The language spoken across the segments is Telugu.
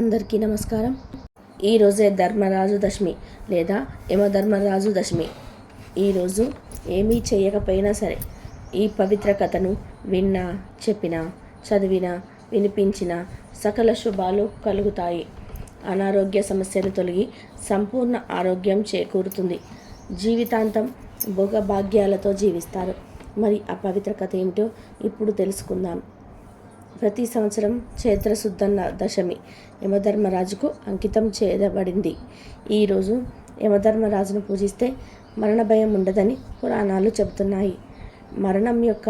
అందరికీ నమస్కారం. ఈరోజే ధర్మరాజు దశమి లేదా యమధర్మరాజు దశమి. ఈరోజు ఏమీ చేయకపోయినా సరే ఈ పవిత్ర కథను విన్నా చెప్పినా చదివినా వినిపించిన సకల శుభాలు కలుగుతాయి. అనారోగ్య సమస్యలు తొలగి సంపూర్ణ ఆరోగ్యం చేకూరుతుంది. జీవితాంతం భోగభాగ్యాలతో జీవిస్తారు. మరి ఆ పవిత్ర కథ ఏమిటో ఇప్పుడు తెలుసుకుందాం. ప్రతి సంవత్సరం చైత్రశుద్ధన్న దశమి యమధర్మరాజుకు అంకితం చేయబడింది. ఈరోజు యమధర్మరాజును పూజిస్తే మరణ భయం ఉండదని పురాణాలు చెబుతున్నాయి. మరణం యొక్క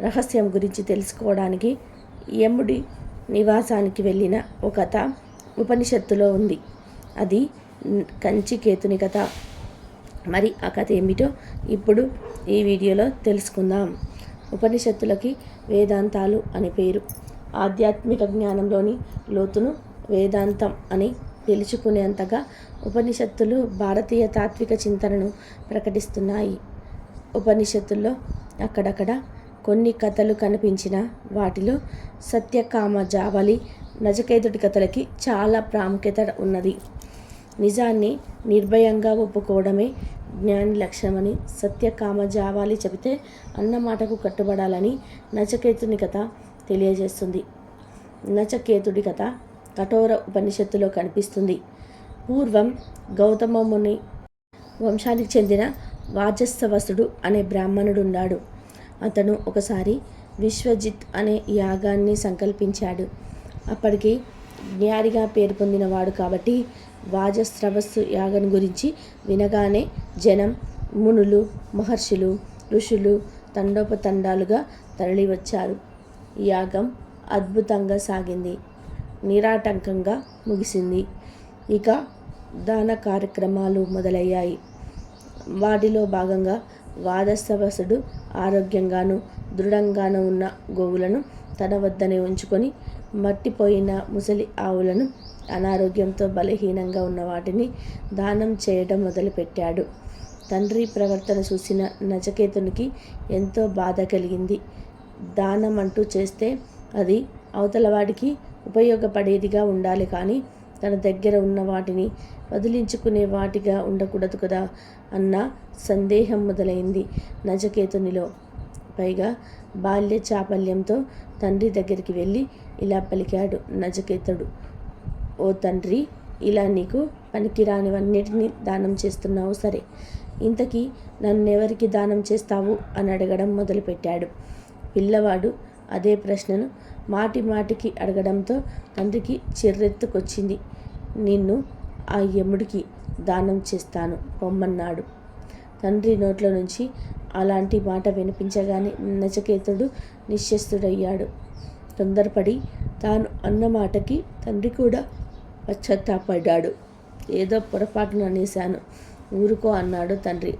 రహస్యం గురించి తెలుసుకోవడానికి యముడి నివాసానికి వెళ్ళిన ఒక కథ ఉపనిషత్తులో ఉంది. అది కంచికేతుని కథ. మరి ఆ కథ ఏమిటో ఇప్పుడు ఈ వీడియోలో తెలుసుకుందాం. ఉపనిషత్తులకి వేదాంతాలు అని పేరు. ఆధ్యాత్మిక జ్ఞానంలోని లోతును వేదాంతం అని పిలుచుకునేంతగా ఉపనిషత్తులు భారతీయ తాత్విక చింతనను ప్రకటిస్తున్నాయి. ఉపనిషత్తుల్లో అక్కడక్కడ కొన్ని కథలు కనిపించిన వాటిలో సత్యకామ జావలి నజకేతుడి కథలకి చాలా ప్రాముఖ్యత ఉన్నది. నిజాన్ని నిర్భయంగా ఒప్పుకోవడమే జ్ఞాని లక్ష్యమని సత్యకామ జావాలి చెబితే అన్నమాటకు కట్టుబడాలని నచకేతుని కథ తెలియజేస్తుంది. నచకేతుడి కథ కఠోర ఉపనిషత్తులో కనిపిస్తుంది. పూర్వం గౌతమముని వంశానికి చెందిన వాజస్సవసుడు అనే బ్రాహ్మణుడున్నాడు. అతను ఒకసారి విశ్వజిత్ అనే యాగాన్ని సంకల్పించాడు. అప్పటికి జ్ఞానిగా పేరు పొందినవాడు కాబట్టి వాజస్రవస్సు యాగం గురించి వినగానే జనం మునులు మహర్షులు ఋషులు తండోపతండాలుగా తరలివచ్చారు. యాగం అద్భుతంగా సాగింది. నిరాటంకంగా ముగిసింది. ఇక దాన కార్యక్రమాలు మొదలయ్యాయి. వాటిలో భాగంగా వాదస్తవసుడు ఆరోగ్యంగాను దృఢంగాను ఉన్న గోవులను తన వద్దనే ఉంచుకొని మట్టిపోయిన ముసలి ఆవులను అనారోగ్యంతో బలహీనంగా ఉన్న వాటిని దానం చేయడం మొదలుపెట్టాడు. తండ్రి ప్రవర్తన చూసిన నచకేతునికి ఎంతో బాధ కలిగింది. దానం అంటూ చేస్తే అది అవతలవాడికి ఉపయోగపడేదిగా ఉండాలి కానీ తన దగ్గర ఉన్న వాటిని వదిలించుకునే వాటిగా ఉండకూడదు కదా అన్న సందేహం మొదలైంది నజకేతునిలో. పైగా బాల్య చాపల్యంతో తండ్రి దగ్గరికి వెళ్ళి ఇలా పలికాడు నజకేతుడు. ఓ తండ్రి ఇలా నీకు పనికిరానివన్నిటినీ దానం చేస్తున్నావు సరే. ఇంతకీ నన్నెవరికి దానం చేస్తావు? అని అడగడం మొదలుపెట్టాడు. పిల్లవాడు అదే ప్రశ్నను మాటి మాటికి అడగడంతో తండ్రికి చిర్రెత్తుకొచ్చింది. నిన్ను ఆ యముడికి దానం చేస్తాను పొమ్మన్నాడు తండ్రి నోట్లో నుంచి అలాంటి మాట వినిపించగానే నచకేతుడు నిశ్శస్తుడయ్యాడు తొందరపడి తాను అన్న మాటకి తండ్రి కూడా పశ్చాత్తాపడ్డాడు ఏదో పొరపాటున అనేశాను. ఊరుకో అన్నాడు తండ్రి.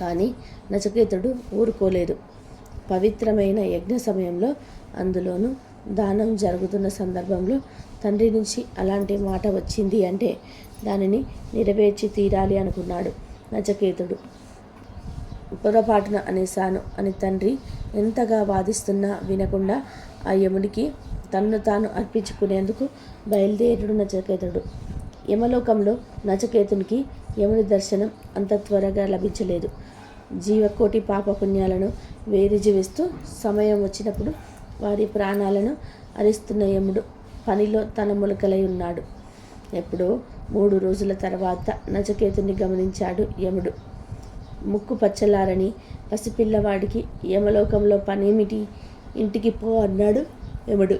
కానీ నచకేతుడు ఊరుకోలేదు. పవిత్రమైన యజ్ఞ సమయంలో అందులోనూ దానం జరుగుతున్న సందర్భంలో తండ్రి నుంచి అలాంటి మాట వచ్చింది అంటే దానిని నెరవేర్చి తీరాలి అనుకున్నాడు నచకేతుడు పొరపాటున అనేశాను అని తండ్రి ఎంతగా వాదిస్తున్నా వినకుండా ఆ యమునికి తన్ను తాను అర్పించుకునేందుకు బయలుదేరుడు నచకేతుడు యమలోకంలో నచకేతునికి యముని దర్శనం అంత త్వరగా లభించలేదు. జీవకోటి పాపపుణ్యాలను వేరుజీవిస్తూ సమయం వచ్చినప్పుడు వారి ప్రాణాలను అరిస్తున్న యముడు పనిలో తన ములకలై ఉన్నాడు. ఎప్పుడో మూడు రోజుల తర్వాత నచకేతుని గమనించాడు యముడు. ముక్కు పచ్చలారని పసిపిల్లవాడికి యమలోకంలో పనేమిటి? ఇంటికి పో అన్నాడు యముడు.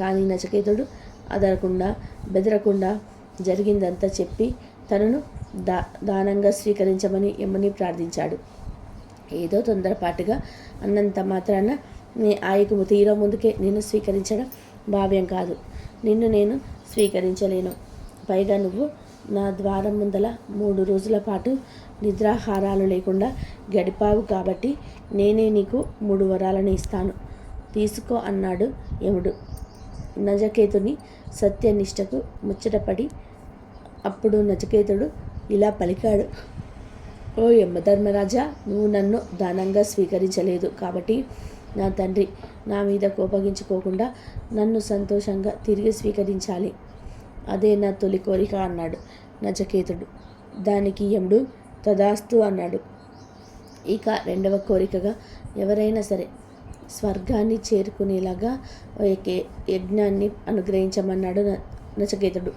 కానీ నచకేతుడు అదరకుండా బెదరకుండా జరిగిందంతా చెప్పి తనను దా దానంగా స్వీకరించమని యముని ప్రార్థించాడు. ఏదో తొందరపాటుగా అన్నంత మాత్రాన ఆయకు తీర ముందుకే నిన్ను స్వీకరించడం భావ్యం కాదు. నిన్ను నేను స్వీకరించలేను. పైగా నువ్వు నా ద్వారం ముందల మూడు రోజుల పాటు నిద్రాహారాలు లేకుండా గడిపావు కాబట్టి నేనే నీకు మూడు వరాలను ఇస్తాను. తీసుకో అన్నాడు యముడు. నజకేతుని సత్యనిష్టకు ముచ్చటపడి అప్పుడు నచకేతుడు ఇలా పలికాడు. ఓ యమధర్మరాజా నువ్వు నన్ను దానంగా స్వీకరించలేదు కాబట్టి నా తండ్రి నా మీద కోపగించుకోకుండా నన్ను సంతోషంగా తిరిగి స్వీకరించాలి. అదే నా తొలి కోరిక అన్నాడు నచకేతుడు దానికి యముడు తదాస్తు అన్నాడు. ఇక రెండవ కోరికగా ఎవరైనా సరే స్వర్గాన్ని చేరుకునేలాగా యజ్ఞాన్ని అనుగ్రహించమన్నాడు న- నచకేతుడు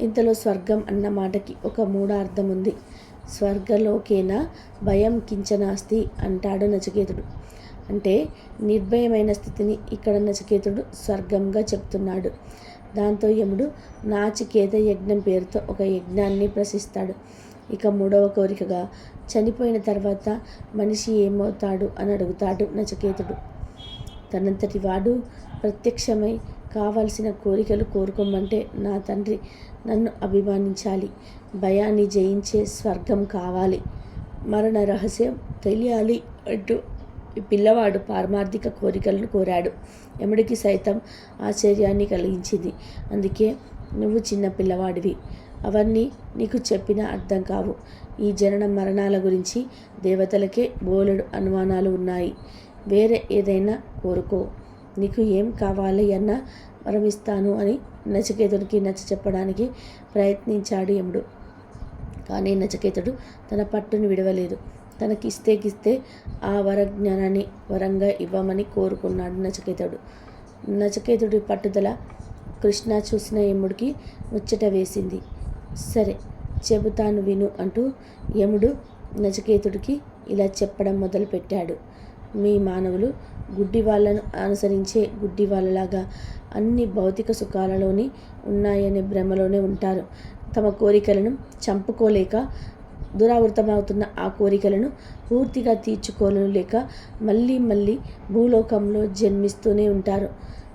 ఇంతలో స్వర్గం అన్న మాటకి ఒక మూడార్థం ఉంది స్వర్గలోకేనా? భయం కించనాస్తి అంటాడు నచికేతుడు. అంటే నిర్భయమైన స్థితిని ఇక్కడ నచికేతుడు స్వర్గంగా చెప్తున్నాడు. దాంతో యముడు నాచికేత యజ్ఞం పేరుతో ఒక యజ్ఞాన్ని ప్రశిస్తాడు ఇక మూడవ కోరికగా చనిపోయిన తర్వాత మనిషి ఏమవుతాడు అని అడుగుతాడు నచకేతుడు. తనంతటి వాడు ప్రత్యక్షమై కావలసిన కోరికలు కోరుకోమంటే నా తండ్రి నన్ను అభిమానించాలి. భయాన్ని జయించే స్వర్గం కావాలి. మరణ రహస్యం తెలియాలి అంటూ ఈ పిల్లవాడు పారమార్థిక కోరికలను కోరాడు. ఎముడికి సైతం ఆశ్చర్యాన్ని కలిగించింది. అందుకే నువ్వు చిన్న పిల్లవాడివి. అవన్నీ నీకు చెప్పిన అర్థం కావు. ఈ జనన మరణాల గురించి దేవతలకే బోలెడు అనుమానాలు ఉన్నాయి. వేరే ఏదైనా కోరుకో. నీకు ఏం కావాలి అన్న వరమిస్తాను అని నచికేతుడికి నచ్చ చెప్పడానికి ప్రయత్నించాడు యముడు. కానీ నచికేతుడు తన పట్టును విడవలేదు. తనకిస్తే గిస్తే ఆ వరజ్ఞానాన్ని వరంగా ఇవ్వమని కోరుకున్నాడు నచకేతుడు. నచకేతుడి పట్టుదల కృష్ణ చూసిన యముడికి ముచ్చట వేసింది. సరే చెబుతాను విను అంటూ యముడు నచకేతుడికి ఇలా చెప్పడం మొదలుపెట్టాడు. మీ మానవులు గుడ్డి వాళ్ళను అనుసరించే గుడ్డి వాళ్ళలాగా అన్ని భౌతిక సుఖాలలోని ఉన్నాయనే భ్రమలోనే ఉంటారు. తమ కోరికలను చంపుకోలేక దురావృతమవుతున్న ఆ కోరికలను పూర్తిగా తీర్చుకోలేక మళ్ళీ మళ్ళీ భూలోకంలో జన్మిస్తూనే ఉంటారు.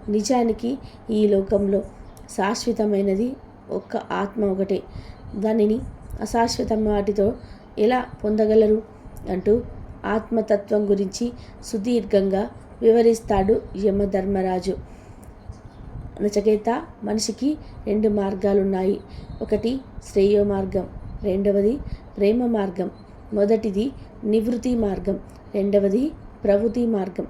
నిజానికి ఈ లోకంలో శాశ్వతమైనది ఒక్క ఆత్మ ఒకటే. దానిని అశాశ్వతం వాటితో ఎలా పొందగలరు? అంటూ ఆత్మతత్వం గురించి సుదీర్ఘంగా వివరిస్తాడు యమధర్మరాజు. నచకేత మనిషికి రెండు మార్గాలున్నాయి. ఒకటి శ్రేయో మార్గం రెండవది ప్రేమ మార్గం మొదటిది నివృత్తి మార్గం రెండవది ప్రవృత్తి మార్గం.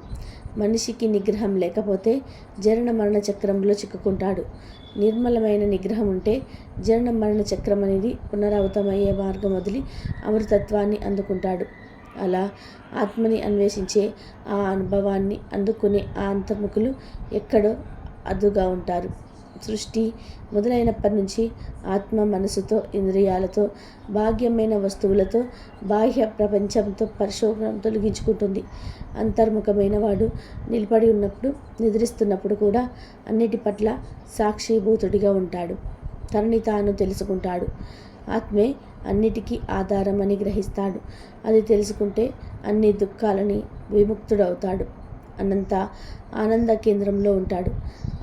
మనిషికి నిగ్రహం లేకపోతే జరణ మరణ చక్రంలో చిక్కుకుంటాడు. నిర్మలమైన నిగ్రహం ఉంటే జరణ మరణ చక్రం అనేది పునరావృతమయ్యే మార్గం వదిలి అమృతత్వాన్ని అందుకుంటాడు. అలా ఆత్మని అన్వేషించే ఆ అనుభవాన్ని అందుకునే ఆ అంతర్ముఖులు ఎక్కడో అదుగా ఉంటారు. సృష్టి మొదలైనప్పటి నుంచి ఆత్మ మనసుతో ఇంద్రియాలతో భాగ్యమైన వస్తువులతో బాహ్య ప్రపంచంతో పరిశోభనం తొలగించుకుంటుంది. అంతర్ముఖమైన వాడు నిలబడి ఉన్నప్పుడు నిద్రిస్తున్నప్పుడు కూడా అన్నిటి పట్ల సాక్షిభూతుడిగా ఉంటాడు. తనని తాను తెలుసుకుంటాడు. ఆత్మే అన్నిటికీ ఆధారం అని గ్రహిస్తాడు. అది తెలుసుకుంటే అన్ని దుఃఖాలని విముక్తుడవుతాడు. అనంత ఆనంద కేంద్రంలో ఉంటాడు.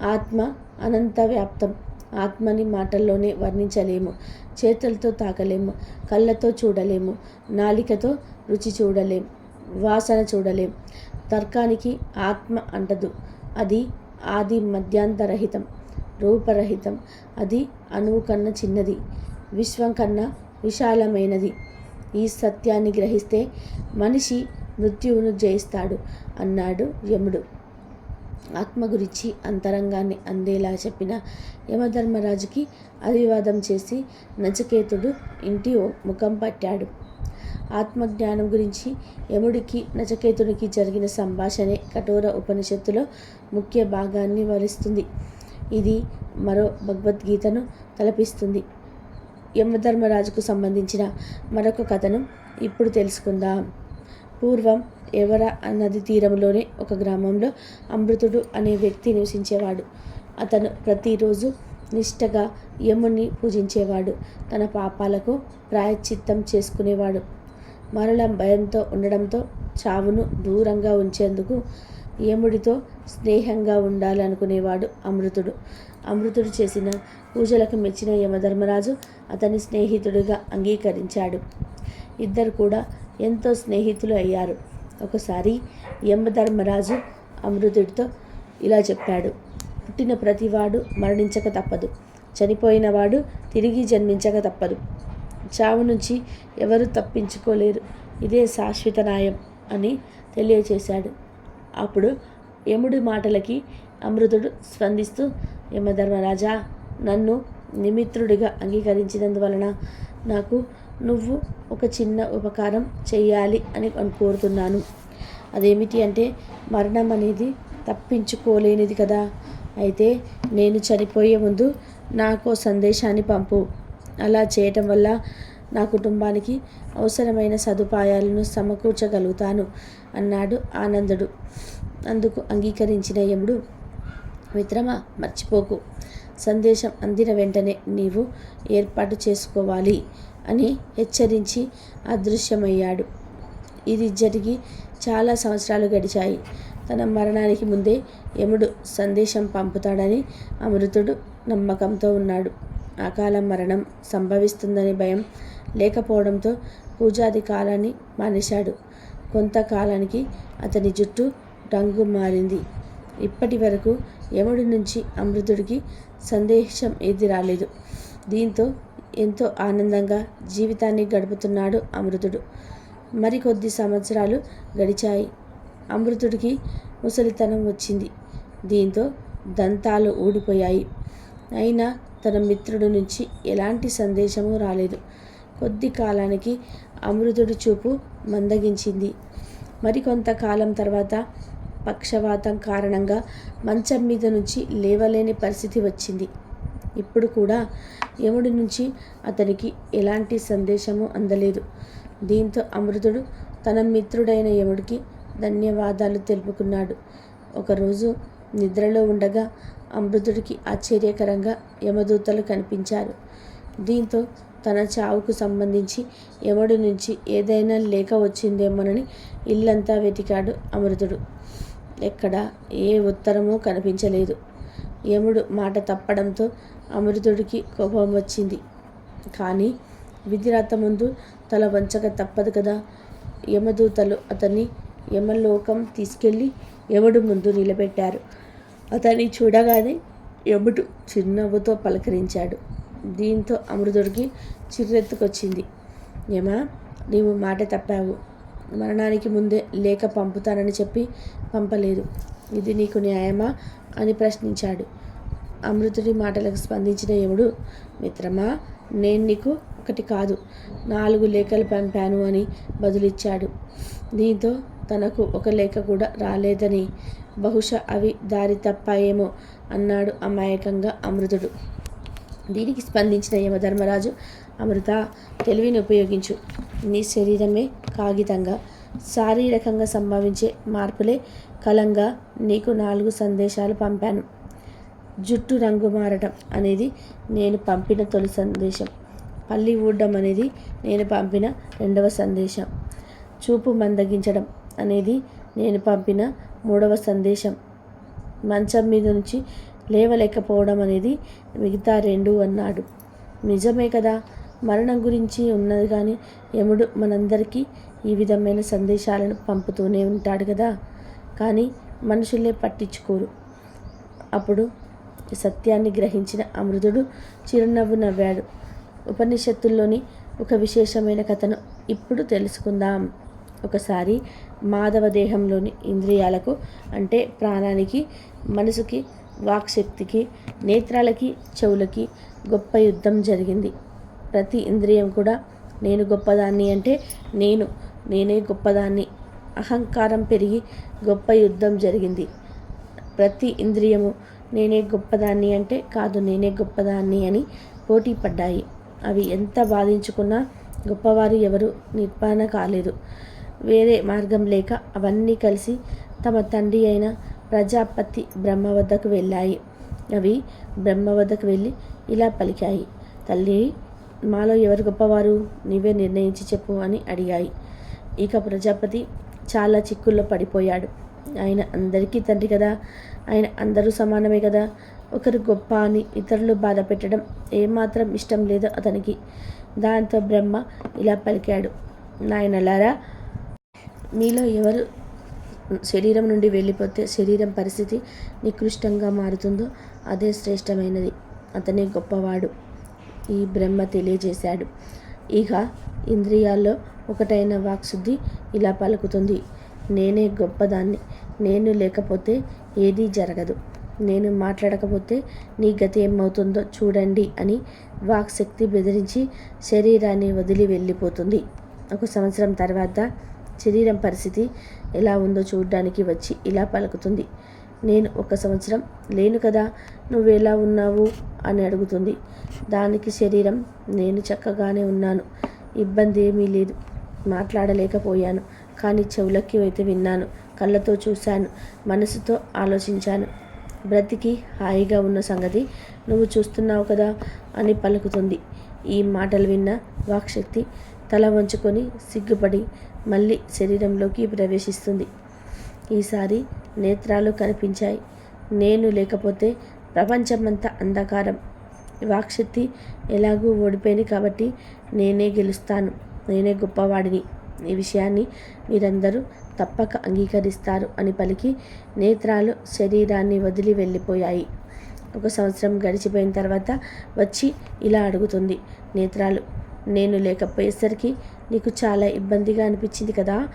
ఆత్మ అనంత వ్యాప్తం. ఆత్మని మాటల్లోనే వర్ణించలేము. చేతులతో తాకలేము. కళ్ళతో చూడలేము. నాలికతో రుచి చూడలేం. వాసన చూడలేం. తర్కానికి ఆత్మ అంటదు. అది ఆది మధ్యాంతరహితం. రూపరహితం. అది అణువు కన్నా చిన్నది. విశ్వం కన్నా విశాలమైనది. ఈ సత్యాన్ని గ్రహిస్తే మనిషి మృత్యువును జయిస్తాడు అన్నాడు యముడు. ఆత్మ గురించి అంతరంగాన్ని అందేలా చెప్పిన యమధర్మరాజుకి అభివాదం చేసి నచకేతుడు ఇంటి ముఖం పట్టాడు. ఆత్మజ్ఞానం గురించి యముడికి నచకేతుడికి జరిగిన సంభాషణే కఠోర ఉపనిషత్తులో ముఖ్య భాగాన్ని వరిస్తుంది. ఇది మరో భగవద్గీతను తలపిస్తుంది. యమధర్మరాజుకు సంబంధించిన మరొక కథను ఇప్పుడు తెలుసుకుందాం. పూర్వం ఎవర నది తీరంలోనే ఒక గ్రామంలో అమృతుడు అనే వ్యక్తి నివసించేవాడు. అతను ప్రతిరోజు నిష్టగా యముని పూజించేవాడు. తన పాపాలకు ప్రాయశ్చిత్తం చేసుకునేవాడు. మరల భయంతో ఉండడంతో చావును దూరంగా ఉంచేందుకు యముడితో స్నేహంగా ఉండాలనుకునేవాడు అమృతుడు. అమృతుడు చేసిన పూజలకు మెచ్చిన యమధర్మరాజు అతని స్నేహితుడిగా అంగీకరించాడు. ఇద్దరు కూడా ఎంతో స్నేహితులు అయ్యారు. ఒకసారి యమధర్మరాజు అమృతుడితో ఇలా చెప్పాడు పుట్టిన ప్రతివాడు మరణించక తప్పదు. చనిపోయిన వాడు తిరిగి జన్మించక తప్పదు. చావు నుంచి ఎవరు తప్పించుకోలేరు. ఇదే శాశ్వత న్యాయం అని తెలియచేశాడు. అప్పుడు యముడి మాటలకి అమృతుడు స్పందిస్తూ యమధర్మరాజా నన్ను నిమిత్రుడిగా అంగీకరించినందువలన నాకు నువ్వు ఒక చిన్న ఉపకారం చేయాలి అని కోరుతున్నాను. అదేమిటి అంటే మరణం అనేది తప్పించుకోలేనిది కదా. అయితే నేను చనిపోయే ముందు నాకు సందేశాన్ని పంపు. అలా చేయటం వల్ల నా కుటుంబానికి అవసరమైన సదుపాయాలను సమకూర్చగలుగుతాను అన్నాడు ఆనందుడు. అందుకు అంగీకరించిన యముడు మిత్రమా మర్చిపోకు. సందేశం అందిన వెంటనే నీవు ఏర్పాటు చేసుకోవాలి అని హెచ్చరించి అదృశ్యమయ్యాడు. ఇది జరిగి చాలా సంవత్సరాలు గడిచాయి. తన మరణానికి ముందే యముడు సందేశం పంపుతాడని అమృతుడు నమ్మకంతో ఉన్నాడు. అకాల మరణం సంభవిస్తుందని భయం లేకపోవడంతో పూజాది కాలాన్ని మానేశాడు. కొంతకాలానికి అతని జుట్టు రంగు మారింది. ఇప్పటి వరకు యముడి నుంచి అమృతుడికి సందేశం ఏది రాలేదు? దీంతో ఎంతో ఆనందంగా జీవితాన్ని గడుపుతున్నాడు అమృతుడు. మరికొద్ది సంవత్సరాలు గడిచాయి. అమృతుడికి ముసలితనం వచ్చింది. దీంతో దంతాలు ఊడిపోయాయి. అయినా తన మిత్రుడి నుంచి ఎలాంటి సందేశము రాలేదు. కొద్ది కాలానికి అమృతుడి చూపు మందగించింది. మరికొంతకాలం తర్వాత పక్షవాతం కారణంగా మంచం మీద నుంచి లేవలేని పరిస్థితి వచ్చింది. ఇప్పుడు కూడా యముడి నుంచి అతనికి ఎలాంటి సందేశము అందలేదు. దీంతో అమృతుడు తన మిత్రుడైన యముడికి ధన్యవాదాలు తెలుపుకున్నాడు. ఒకరోజు నిద్రలో ఉండగా అమృతుడికి ఆశ్చర్యకరంగా యమదూతలు కనిపించారు. దీంతో తన చావుకు సంబంధించి యముడి నుంచి ఏదైనా లేఖ వచ్చిందేమోనని ఇల్లంతా వెతికాడు అమృతుడు. ఎక్కడ ఏ ఉత్తరమూ కనిపించలేదు. యముడు మాట తప్పడంతో అమృతుడికి కోపం వచ్చింది. కానీ విధిరాత ముందు తల వంచక తప్పదు కదా. యమదూతలు అతన్ని యమలోకం తీసుకెళ్ళి యముడు ముందు నిలబెట్టారు. అతన్ని చూడగానే యముడు చిరునవ్వుతో పలకరించాడు. దీంతో అమృతుడికి చిర్రెత్తుకొచ్చింది. యమ నీవు మాట తప్పావు. మరణానికి ముందే లేఖ పంపుతానని చెప్పి పంపలేదు. ఇది నీకు న్యాయమా? అని ప్రశ్నించాడు. అమృతుడి మాటలకు స్పందించిన యముడు మిత్రమా నేను నీకు ఒకటి కాదు నాలుగు లేఖలు పంపాను అని బదులిచ్చాడు. దీంతో తనకు ఒక లేఖ కూడా రాలేదని. బహుశా అవి దారి తప్పాయేమో అన్నాడు అమాయకంగా అమృతుడు. దీనికి స్పందించిన యమధర్మరాజు అమృత తెలివిని ఉపయోగించు. నీ శరీరమే కాగితంగా శారీరకంగా సంభవించే మార్పులే కలంగా నీకు నాలుగు సందేశాలు పంపాను. జుట్టు రంగు మారటం అనేది నేను పంపిన తొలి సందేశం. పల్లి ఊడడం అనేది నేను పంపిన రెండవ సందేశం. చూపు మందగించడం అనేది నేను పంపిన మూడవ సందేశం. మంచం మీద నుంచి లేవలేకపోవడం అనేది మిగతా రెండు అన్నాడు. నిజమే కదా? మరణం గురించి ఉన్నది కానీ యముడు మనందరికీ ఈ విధమైన సందేశాలను పంపుతూనే ఉంటాడు కదా కానీ మనుషులే పట్టించుకోరు. అప్పుడు సత్యాన్ని గ్రహించిన అమృతుడు చిరునవ్వు నవ్వాడు. ఉపనిషత్తుల్లోని ఒక విశేషమైన కథను ఇప్పుడు తెలుసుకుందాం. ఒకసారి మాధవ దేహంలోని ఇంద్రియాలకు అంటే ప్రాణానికి మనసుకి వాక్శక్తికి నేత్రాలకి చెవులకి గొప్ప యుద్ధం జరిగింది. ప్రతి ఇంద్రియం కూడా నేను గొప్పదాన్ని అంటే నేను నేనే గొప్పదాన్ని. అహంకారం పెరిగి గొప్ప యుద్ధం జరిగింది. ప్రతి ఇంద్రియము నేనే గొప్పదాన్ని అంటే కాదు నేనే గొప్పదాన్ని అని పోటీ పడ్డాయి. అవి ఎంత బాధించుకున్నా గొప్పవారు ఎవరు నిర్పాణ కాలేదు. వేరే మార్గం లేక అవన్నీ కలిసి తమ తండ్రి అయిన ప్రజాపతి బ్రహ్మ వద్దకు వెళ్ళాయి. అవి బ్రహ్మ వద్దకు వెళ్ళి ఇలా పలికాయి. తల్లి మాలో ఎవరు గొప్పవారు? నీవే నిర్ణయించి చెప్పు అని అడిగాయి. ఇక ప్రజాపతి చాలా చిక్కుల్లో పడిపోయాడు. ఆయన అందరికీ తండ్రి కదా. ఆయన అందరూ సమానమే కదా. ఒకరు గొప్ప అని ఇతరులు బాధ పెట్టడం ఏమాత్రం ఇష్టం లేదో అతనికి. దాంతో బ్రహ్మ ఇలా పలికాడు. నాయనలారా మీలో ఎవరు శరీరం నుండి వెళ్ళిపోతే శరీరం పరిస్థితి నికృష్టంగా మారుతుందో అదే శ్రేష్టమైనది. అతనే గొప్పవాడు. ఈ బ్రహ్మ తెలియజేశాడు. ఇక ఇంద్రియాల్లో ఒకటైన వాక్శుద్ధి ఇలా పలుకుతుంది. నేనే గొప్పదాన్ని. నేను లేకపోతే ఏదీ జరగదు. నేను మాట్లాడకపోతే నీ గతి ఏమవుతుందో చూడండి అని వాక్శక్తి బెదిరించి శరీరాన్ని వదిలి వెళ్ళిపోతుంది. ఒక సంవత్సరం తర్వాత శరీరం పరిస్థితి ఎలా ఉందో చూడడానికి వచ్చి ఇలా పలుకుతుంది. నేను ఒక సంవత్సరం లేను కదా నువ్వు ఎలా ఉన్నావు? అని అడుగుతుంది. దానికి శరీరం నేను చక్కగానే ఉన్నాను. ఇబ్బంది ఏమీ లేదు. మాట్లాడలేకపోయాను. కానీ చెవులకి అయితే విన్నాను. కళ్ళతో చూశాను. మనసుతో ఆలోచించాను. బ్రతికి హాయిగా ఉన్న సంగతి నువ్వు చూస్తున్నావు కదా అని పలుకుతుంది. ఈ మాటలు విన్న వాక్శక్తి తల వంచుకొని సిగ్గుపడి మళ్ళీ శరీరంలోకి ప్రవేశిస్తుంది. ఈసారి నేత్రాలు కనిపించాయి. నేను లేకపోతే ప్రపంచమంతా అంధకారం. వాక్శక్తి ఎలాగూ ఓడిపోయింది కాబట్టి నేనే గెలుస్తాను. నేనే గొప్పవాడిని. ఈ విషయాన్ని మీరందరూ తప్పక అంగీకరిస్తారు అని పలికి నేత్రాలు శరీరాన్ని వదిలి వెళ్ళిపోయాయి. ఒక సంవత్సరం గడిచిపోయిన తర్వాత వచ్చి ఇలా అడుగుతుంది నేత్రాలు నేను లేకపోయేసరికి నీకు చాలా ఇబ్బందిగా అనిపించింది కదా?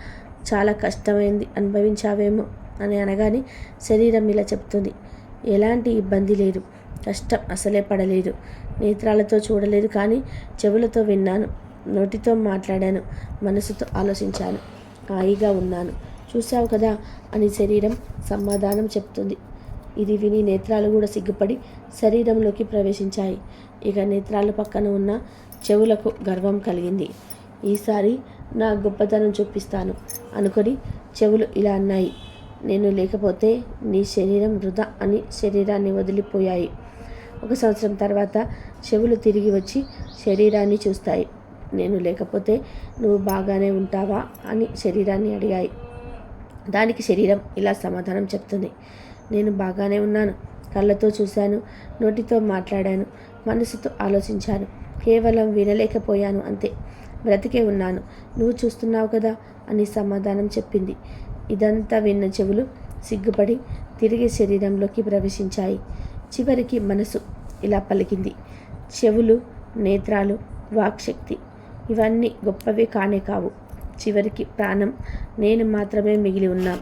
చాలా కష్టమైంది అనుభవించావేమో? అని అనగానే శరీరం ఇలా చెప్తుంది. ఎలాంటి ఇబ్బంది లేదు. కష్టం అసలే పడలేదు. నేత్రాలతో చూడలేదు కానీ చెవులతో విన్నాను. నోటితో మాట్లాడాను. మనసుతో ఆలోచించాను. హాయిగా ఉన్నాను. చూశావు కదా అని శరీరం సమాధానం చెప్తుంది. ఇది విని నేత్రాలు కూడా సిగ్గుపడి శరీరంలోకి ప్రవేశించాయి. ఇక నేత్రాల పక్కన ఉన్న చెవులకు గర్వం కలిగింది. ఈసారి నా గొప్పతనం చూపిస్తాను అనుకొని చెవులు ఇలా అన్నాయి. నేను లేకపోతే నీ శరీరం వృధా అని శరీరాన్ని వదిలిపోయాయి. ఒక సంవత్సరం తర్వాత చెవులు తిరిగి వచ్చి శరీరాన్ని చూస్తాయి. నేను లేకపోతే నువ్వు బాగానే ఉంటావా అని శరీరాన్ని అడిగాయి. దానికి శరీరం ఇలా సమాధానం చెప్తుంది. నేను బాగానే ఉన్నాను. కళ్ళతో చూశాను. నోటితో మాట్లాడాను. మనసుతో ఆలోచించాను. కేవలం వినలేకపోయాను అంతే. బ్రతికే ఉన్నాను. నువ్వు చూస్తున్నావు కదా అని సమాధానం చెప్పింది. ఇదంతా విన్న చెవులు సిగ్గుపడి తిరిగి శరీరంలోకి ప్రవేశించాయి. చివరికి మనసు ఇలా పలికింది. చెవులు నేత్రాలు వాక్శక్తి ఇవన్నీ గొప్పవే కానే కావు. చివరికి ప్రాణం నేను మాత్రమే మిగిలి ఉన్నా.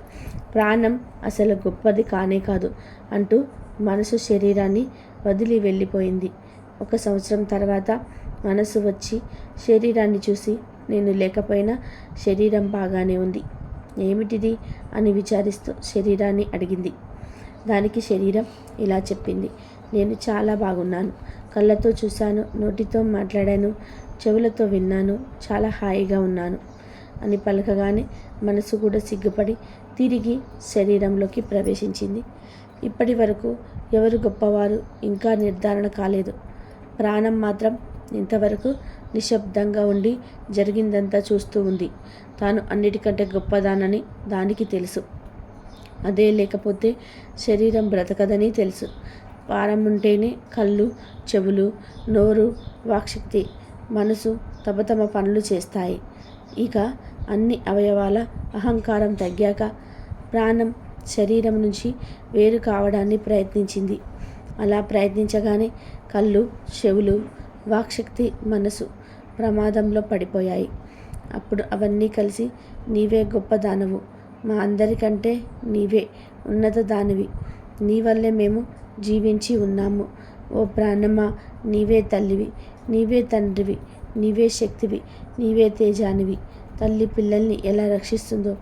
ప్రాణం అసలు గొప్పది కానే కాదు అంటూ మనసు శరీరాన్ని వదిలి వెళ్ళిపోయింది. ఒక సంవత్సరం తర్వాత మనసు వచ్చి శరీరాన్ని చూసి నేను లేకపోయినా శరీరం బాగానే ఉంది. ఏమిటిది? అని విచారిస్తూ శరీరాన్ని అడిగింది. దానికి శరీరం ఇలా చెప్పింది. నేను చాలా బాగున్నాను. కళ్ళతో చూశాను. నోటితో మాట్లాడాను. చెవులతో విన్నాను. చాలా హాయిగా ఉన్నాను. అని పలకగానే మనసు కూడా సిగ్గుపడి తిరిగి శరీరంలోకి ప్రవేశించింది. ఇప్పటి వరకు ఎవరు గొప్పవారు ఇంకా నిర్ధారణ కాలేదు. ప్రాణం మాత్రం ఇంతవరకు నిశ్శబ్దంగా ఉండి జరిగిందంతా చూస్తూ ఉంది. తాను అన్నిటికంటే గొప్పదానని దానికి తెలుసు. అదే లేకపోతే శరీరం బ్రతకదని తెలుసు. వారం ఉంటేనే కళ్ళు చెవులు నోరు వాక్శక్తి మనసు తమ తమ పనులు చేస్తాయి. ఇక అన్ని అవయవాల అహంకారం తగ్గాక ప్రాణం శరీరం నుంచి వేరు కావడాన్ని ప్రయత్నించింది. అలా ప్రయత్నించగానే కళ్ళు చెవులు వాక్శక్తి మనసు ప్రమాదంలో పడిపోయాయి. అప్పుడు అవన్నీ కలిసి నీవే గొప్ప దానవు. మా అందరికంటే నీవే ఉన్నత దానివి. నీ వల్లే మేము జీవించి ఉన్నాము. ఓ ప్రాణమా నీవే తల్లివి నీవే తండ్రివి నీవే శక్తివి నీవే తేజానివి. తల్లి పిల్లల్ని ఎలా రక్షిస్తుందో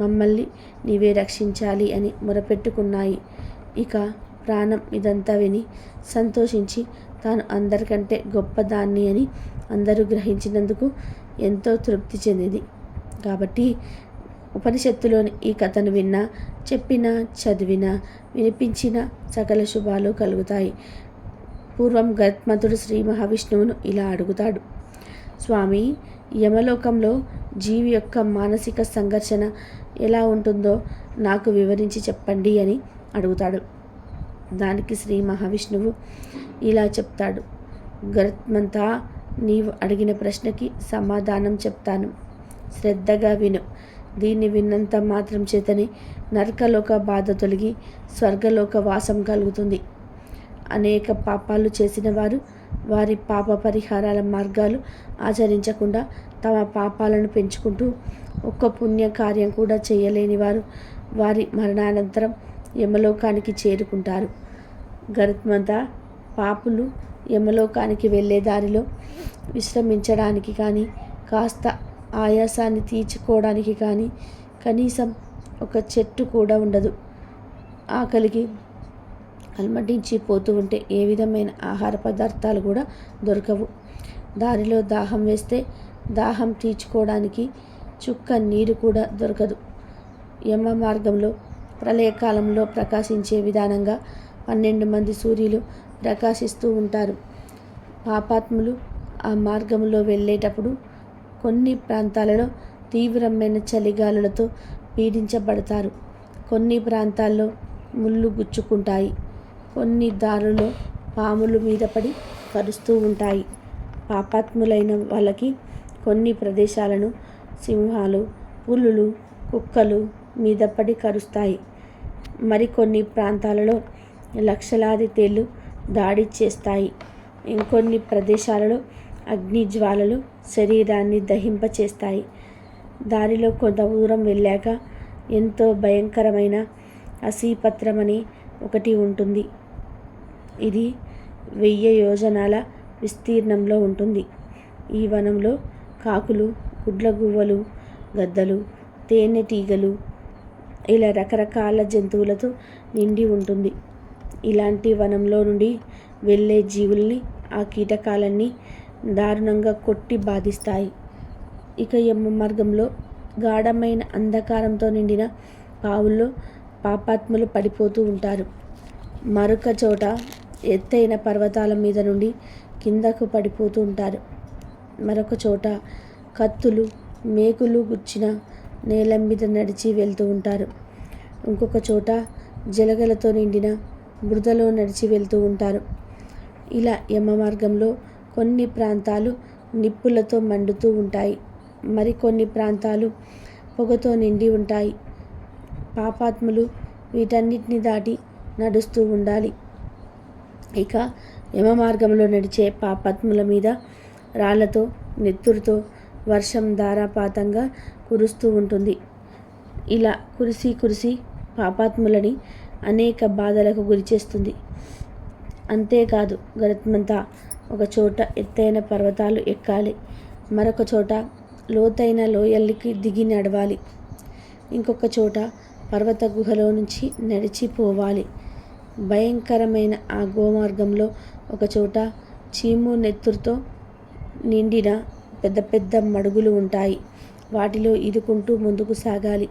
మమ్మల్ని నీవే రక్షించాలి అని మొరపెట్టుకున్నాయి. ఇక ప్రాణం ఇదంతా విని సంతోషించి తాను అందరికంటే గొప్పదాన్ని అని అందరూ గ్రహించినందుకు ఎంతో తృప్తి చెందింది. కాబట్టి ఉపనిషత్తులోని ఈ కథను విన్నా చెప్పినా చదివినా వినిపించిన సకల శుభాలు కలుగుతాయి. పూర్వం గత్మతుడు శ్రీ మహావిష్ణువును ఇలా అడుగుతాడు. స్వామి యమలోకంలో జీవి యొక్క మానసిక సంఘర్షణ ఎలా ఉంటుందో నాకు వివరించి చెప్పండి అని అడుగుతాడు. దానికి శ్రీ మహావిష్ణువు ఇలా చెప్తాడు. గరత్మంతా నీవు అడిగిన ప్రశ్నకి సమాధానం చెప్తాను. శ్రద్ధగా విను. దీన్ని విన్నంత మాత్రం చేతనే నరకలోక బాధ తొలగి స్వర్గలోక వాసం కలుగుతుంది. అనేక పాపాలు చేసిన వారు వారి పాప పరిహారాల మార్గాలు ఆచరించకుండా తమ పాపాలను పెంచుకుంటూ ఒక్క పుణ్య కార్యం కూడా చేయలేని వారు వారి మరణానంతరం యమలోకానికి చేరుకుంటారు. గరుత్మంత పాపులు యమలోకానికి వెళ్ళే దారిలో విశ్రమించడానికి కానీ కాస్త ఆయాసాన్ని తీర్చుకోవడానికి కానీ కనీసం ఒక చెట్టు కూడా ఉండదు. ఆకలికి అల్మటించి పోతూ ఉంటే ఏ విధమైన ఆహార పదార్థాలు కూడా దొరకవు. దారిలో దాహం వేస్తే దాహం తీర్చుకోవడానికి చుక్క నీరు కూడా దొరకదు. యమ మార్గంలో ప్రళయకాలంలో ప్రకాశించే విధానంగా పన్నెండు మంది సూర్యులు ప్రకాశిస్తూ ఉంటారు. పాపాత్ములు ఆ మార్గంలో వెళ్ళేటప్పుడు కొన్ని ప్రాంతాలలో తీవ్రమైన చలిగాలులతో పీడించబడతారు. కొన్ని ప్రాంతాల్లో ముళ్ళు గుచ్చుకుంటాయి. కొన్ని దారుల్లో పాములు మీద పడి కరుస్తూ ఉంటాయి. పాపాత్ములైన వాళ్ళకి కొన్ని ప్రదేశాలను సింహాలు పులులు కుక్కలు మీద పడి కరుస్తాయి. మరికొన్ని ప్రాంతాలలో లక్షలాది తేళ్ళు దాడి చేస్తాయి ఇంకొన్ని ప్రదేశాలలో అగ్ని జ్వాలలు శరీరాన్ని దహింపచేస్తాయి. దారిలో కొంత దూరం వెళ్ళాక ఎంతో భయంకరమైన అసీపత్రమని ఒకటి ఉంటుంది. ఇది వెయ్యి యోజనాల విస్తీర్ణంలో ఉంటుంది. ఈ వనంలో కాకులు గుడ్లగువ్వలు గద్దలు తేనెటీగలు ఇలా రకరకాల జంతువులతో నిండి ఉంటుంది. ఇలాంటి వనంలో నుండి వెళ్ళే జీవుల్ని ఆ కీటకాలన్నీ దారుణంగా కొట్టి బాధిస్తాయి. ఇక యమ మార్గంలో గాఢమైన అంధకారంతో నిండిన పావుల్లో పాపాత్ములు పడిపోతూ ఉంటారు. మరొక చోట ఎత్తైన పర్వతాల మీద నుండి కిందకు పడిపోతూ ఉంటారు. మరొక చోట కత్తులు మేకులు గుచ్చిన నేల మీద నడిచి వెళ్తూ ఉంటారు. ఇంకొక చోట జలగలతో నిండిన బురదలో నడిచి వెళ్తూ ఉంటారు. ఇలా యమ మార్గంలో కొన్ని ప్రాంతాలు నిప్పులతో మండుతూ ఉంటాయి. మరికొన్ని ప్రాంతాలు పొగతో నిండి ఉంటాయి. పాపాత్ములు వీటన్నిటిని దాటి నడుస్తూ ఉండాలి. ఇక యమ మార్గంలో నడిచే పాపాత్ముల మీద రాళ్ళతో నెత్తురుతో వర్షం ధారాపాతంగా కురుస్తూ ఉంటుంది. ఇలా కురిసి కురిసి పాపాత్ములని అనేక బాధలకు గురిచేస్తుంది అంతేకాదు గరుత్మంతా ఒక చోట ఎత్తైన పర్వతాలు ఎక్కాలి. మరొక చోట లోతైన లోయల్కి దిగి నడవాలి. ఇంకొక చోట పర్వత గుహలో నుంచి నడిచిపోవాలి భయంకరమైన ఆ గోమార్గంలో ఒక చోట చీము నెత్తురుతో నిండిన పెద్ద పెద్ద మడుగులు ఉంటాయి. వాటిలో ఇరుకుంటూ ముందుకు సాగాలి.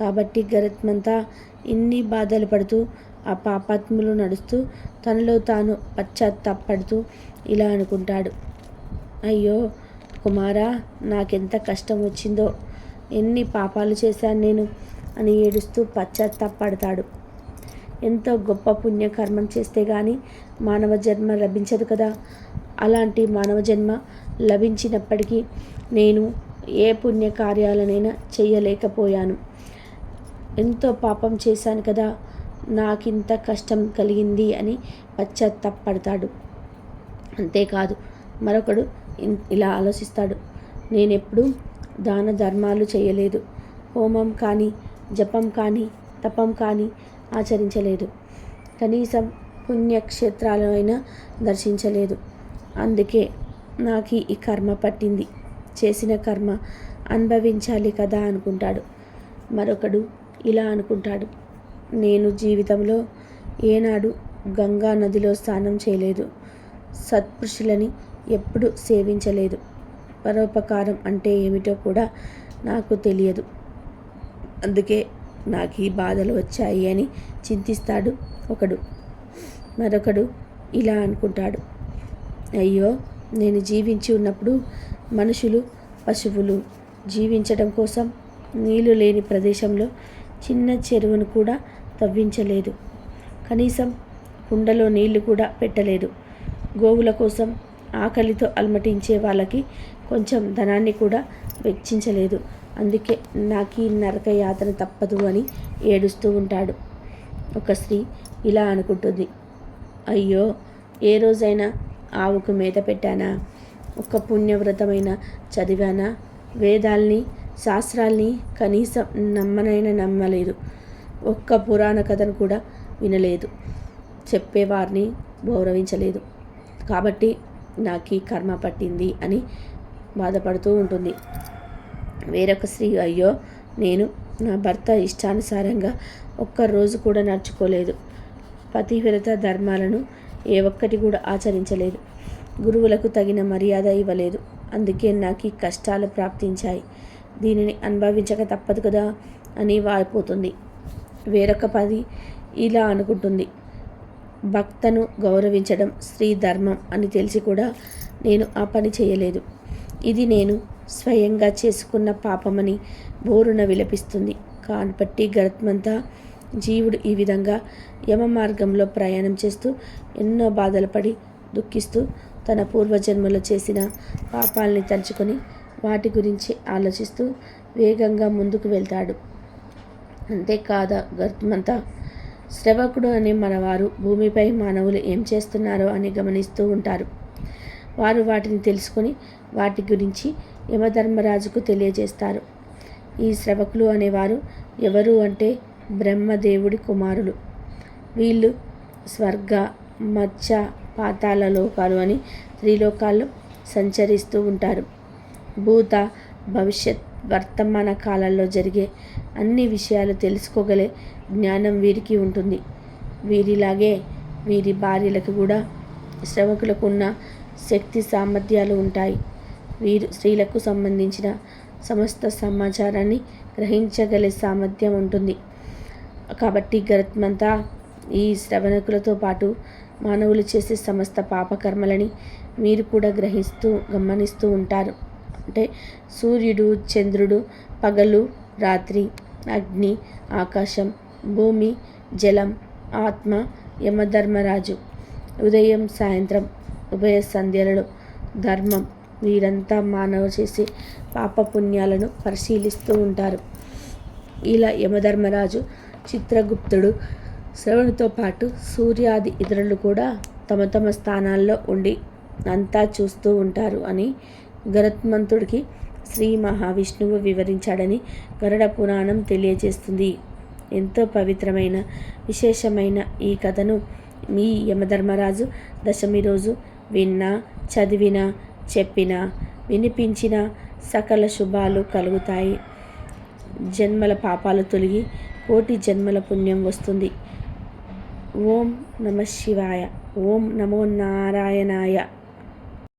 కాబట్టి గరత్మంతా ఇన్ని బాధలు పడుతూ ఆ పాపాత్ములు నడుస్తూ తనలో తాను పశ్చాత్తాపడుతూ ఇలా అనుకుంటాడు. అయ్యో కుమారా నాకెంత కష్టం వచ్చిందో ఎన్ని పాపాలు చేశాను నేను అని ఏడుస్తూ పశ్చాత్తాపడతాడు. ఎంతో గొప్ప పుణ్యకర్మం చేస్తే కానీ మానవ జన్మ లభించదు కదా. అలాంటి మానవ జన్మ లభించినప్పటికీ నేను ఏ పుణ్యకార్యాలనైనా చేయలేకపోయాను. ఎంతో పాపం చేశాను కదా నాకింత కష్టం కలిగింది అని పశ్చాత్తాపడతాడు. అంతేకాదు మరొకడు ఇలా ఆలోచిస్తాడు. నేనెప్పుడు దాన ధర్మాలు చేయలేదు. హోమం కానీ జపం కానీ తపం కానీ ఆచరించలేదు. కనీసం పుణ్యక్షేత్రాలైనా అయినా దర్శించలేదు. అందుకే నాకు ఈ కర్మ పట్టింది. చేసిన కర్మ అనుభవించాలి కదా అనుకుంటాడు. మరొకడు ఇలా అనుకుంటాడు. నేను జీవితంలో ఏనాడు గంగా నదిలో స్నానం చేయలేదు. సత్పురుషులని ఎప్పుడు సేవించలేదు. పరోపకారం అంటే ఏమిటో కూడా నాకు తెలియదు. అందుకే నాకు ఈ బాధలు వచ్చాయి అని చింతిస్తాడు ఒకడు. మరొకడు ఇలా అనుకుంటాడు. అయ్యో నేను జీవించి ఉన్నప్పుడు మనుషులు పశువులు జీవించడం కోసం నీళ్ళు లేని ప్రదేశంలో చిన్న చెరువును కూడా తవ్వించలేదు. కనీసం కుండలో నీళ్ళు కూడా పెట్టలేదు. గోవుల కోసం ఆకలితో అలమటించే వాళ్ళకి కొంచెం ధనాన్ని కూడా వెచ్చించలేదు. అందుకే నాకు ఈ నరక యాతన తప్పదు అని ఏడుస్తూ ఉంటాడు. ఒక స్త్రీ ఇలా అనుకుంటుంది. అయ్యో ఏ రోజైనా ఆవుకు మేత పెట్టానా? ఒక పుణ్యవ్రతమైన చదివానా? వేదాల్ని శాస్త్రాల్ని కనీసం నమ్మనైనా నమ్మలేదు. ఒక్క పురాణ కథను కూడా వినలేదు. చెప్పేవారిని గౌరవించలేదు. కాబట్టి నాకు ఈ కర్మ పట్టింది అని బాధపడుతూ ఉంటుంది. వేరొక స్త్రీ అయ్యో నేను నా భర్త ఇష్టానుసారంగా ఒక్కరోజు కూడా నడుచుకోలేదు. పతివ్రత ధర్మాలను ఏ ఒక్కటి కూడా ఆచరించలేదు. గురువులకు తగిన మర్యాద ఇవ్వలేదు. అందుకే నాకు ఈ కష్టాలు ప్రాప్తించాయి. దీనిని అనుభవించక తప్పదు కదా అని వారిపోతుంది. వేరొక పది ఇలా అనుకుంటుంది. భక్తను గౌరవించడం స్త్రీ ధర్మం అని తెలిసి కూడా నేను ఆ పని చేయలేదు. ఇది నేను స్వయంగా చేసుకున్న పాపమని బోరున విలపిస్తుంది. కాన్పట్టి గరత్మంతా జీవుడు ఈ విధంగా యమ మార్గంలో ప్రయాణం చేస్తూ ఎన్నో బాధలు పడి దుఃఖిస్తూ తన పూర్వజన్మలో చేసిన పాపాలని తలుచుకొని వాటి గురించి ఆలోచిస్తూ వేగంగా ముందుకు వెళ్తాడు. అంతేకాద గర్తమంతా శ్రవకుడు అనే మనవారు భూమిపై మానవులు ఏం చేస్తున్నారో అని గమనిస్తూ ఉంటారు. వారు వాటిని తెలుసుకొని వాటి గురించి యమధర్మరాజుకు తెలియజేస్తారు. ఈ శ్రవకులు అనేవారు ఎవరు అంటే బ్రహ్మదేవుడి కుమారులు. వీళ్ళు స్వర్గ మత్స్య పాతాల లోకాలు అని త్రిలోకాల్లో సంచరిస్తూ ఉంటారు. భూత భవిష్యత్ వర్తమాన కాలాల్లో జరిగే అన్ని విషయాలు తెలుసుకోగలే జ్ఞానం వీరికి ఉంటుంది. వీరిలాగే వీరి భార్యలకు కూడా శ్రవకులకు ఉన్న శక్తి సామర్థ్యాలు ఉంటాయి. వీరు స్త్రీలకు సంబంధించిన సమస్త సమాచారాన్ని గ్రహించగలే సామర్థ్యం ఉంటుంది. కాబట్టి గరత్మంతా ఈ శ్రవణకులతో పాటు మానవులు చేసే సమస్త పాపకర్మలని మీరు కూడా గ్రహిస్తూ గమనిస్తూ ఉంటారు. అంటే సూర్యుడు చంద్రుడు పగలు రాత్రి అగ్ని ఆకాశం భూమి జలం ఆత్మ యమధర్మరాజు. ఉదయం సాయంత్రం ఉభయ సంధ్యలలో ధర్మం వీరంతా మానవ చేసే పాపపుణ్యాలను పరిశీలిస్తూ ఉంటారు. ఇలా యమధర్మరాజు చిత్రగుప్తుడు శ్రవణుతో పాటు సూర్యాది ఇతరులు కూడా తమ తమ స్థానాల్లో ఉండి అంతా చూస్తూ ఉంటారు అని గరత్మంతుడికి శ్రీ మహావిష్ణువు వివరించాడని గరుడ పురాణం తెలియజేస్తుంది. ఎంతో పవిత్రమైన విశేషమైన ఈ కథను మీ యమధర్మరాజు దశమి రోజు విన్నా చదివినా చెప్పినా వినిపించిన సకల శుభాలు కలుగుతాయి. జన్మల పాపాలు తొలగి కోటి జన్మల పుణ్యం వస్తుంది. ఓం నమ శివాయ. ఓం నమో నారాయణాయ.